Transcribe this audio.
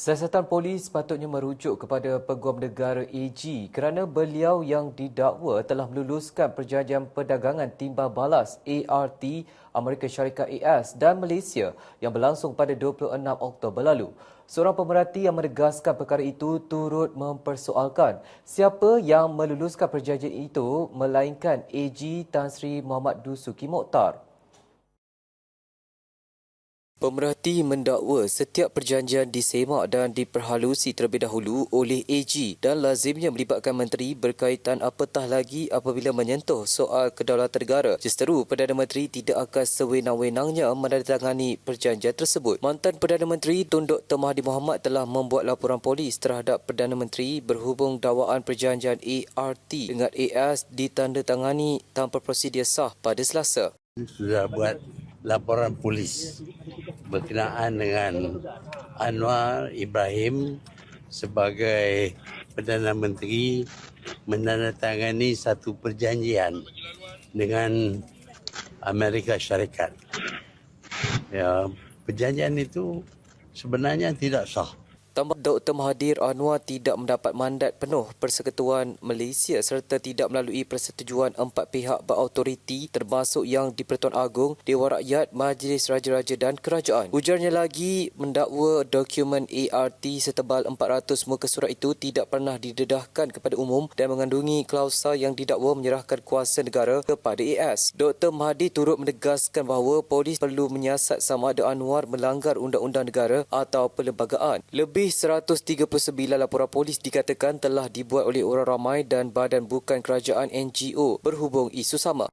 Siasatan polis patutnya merujuk kepada Peguam Negara AG kerana beliau yang didakwa telah meluluskan perjanjian perdagangan timbal balas ART Amerika Syarikat AS dan Malaysia yang berlangsung pada 26 Oktober lalu. Seorang pemerhati yang menegaskan perkara itu turut mempersoalkan siapa yang meluluskan perjanjian itu melainkan AG Tan Sri Muhammad Dusuki Mokhtar. Pemerhati mendakwa setiap perjanjian disemak dan diperhalusi terlebih dahulu oleh AG dan lazimnya melibatkan menteri berkaitan apatah lagi apabila menyentuh soal kedaulatan negara. Justeru, Perdana Menteri tidak akan sewenang-wenangnya menandatangani perjanjian tersebut. Mantan Perdana Menteri Tun Dr. Mahathir Mohamad telah membuat laporan polis terhadap Perdana Menteri berhubung dakwaan perjanjian ART dengan AS ditandatangani tanpa prosedur sah pada Selasa. Sudah buat laporan polis berkenaan dengan Anwar Ibrahim sebagai Perdana Menteri menandatangani satu perjanjian dengan Amerika Syarikat. Ya, perjanjian itu sebenarnya tidak sah. Tambah Dr. Mahathir Anwar tidak mendapat mandat penuh Persekutuan Malaysia serta tidak melalui persetujuan empat pihak berautoriti termasuk yang di Pertuan Agong, Dewan Rakyat, Majlis Raja-Raja dan Kerajaan. Ujarnya lagi mendakwa dokumen ART setebal 400 muka surat itu tidak pernah didedahkan kepada umum dan mengandungi klausa yang didakwa menyerahkan kuasa negara kepada AS. Dr. Mahathir turut menegaskan bahawa polis perlu menyiasat sama ada Anwar melanggar undang-undang negara atau perlembagaan. Lebih lebih 139 laporan polis dikatakan telah dibuat oleh orang ramai dan badan bukan kerajaan NGO berhubung isu sama.